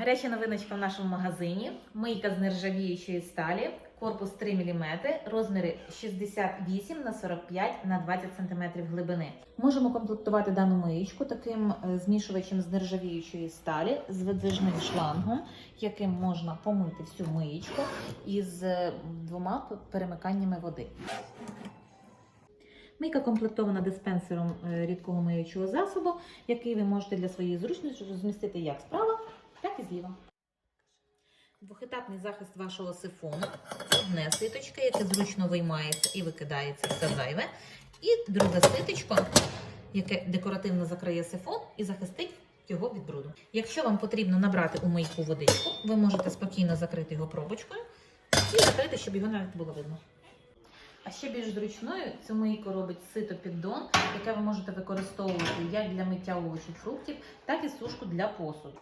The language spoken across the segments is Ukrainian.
Гаряча новиночка в нашому магазині. Мийка з нержавіючої сталі, корпус 3 мм, розміри 68 на 45 на 20 см глибини. Можемо комплектувати дану миючку таким е, змішувачем з нержавіючої сталі з видвижним шлангом, яким можна помити всю миючку із е, двома перемиканнями води. Мийка комплектована диспенсером е, рідкого миючого засобу, який ви можете для своєї зручності розмістити як справа, і зліва. Двохетапний захист вашого сифону, одне ситочка, яке зручно виймається і викидається все зайве. І друге ситочко, яке декоративно закриє сифон і захистить його від бруду. Якщо вам потрібно набрати у мийку водичку, ви можете спокійно закрити його пробочкою і закрити, щоб його навіть було видно. А ще більш зручною цю мийку робить сито піддон, яке ви можете використовувати як для миття овочів, фруктів, так і сушку для посуду.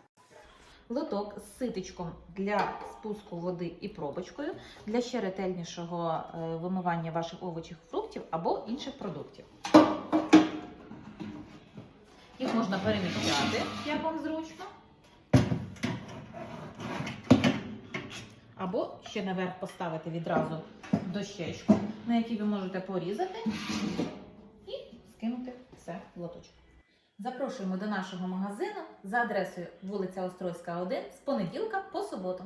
Лоток з ситочком для спуску води і пробочкою для ще ретельнішого е, вимивання ваших овочів, фруктів або інших продуктів. Їх можна переміщати, як вам зручно. Або ще наверх поставити відразу дощечку, на якій ви можете порізати і скинути все в лоточок. Запрошуємо до нашого магазину за адресою вулиця Острозька, 1 з понеділка по суботу.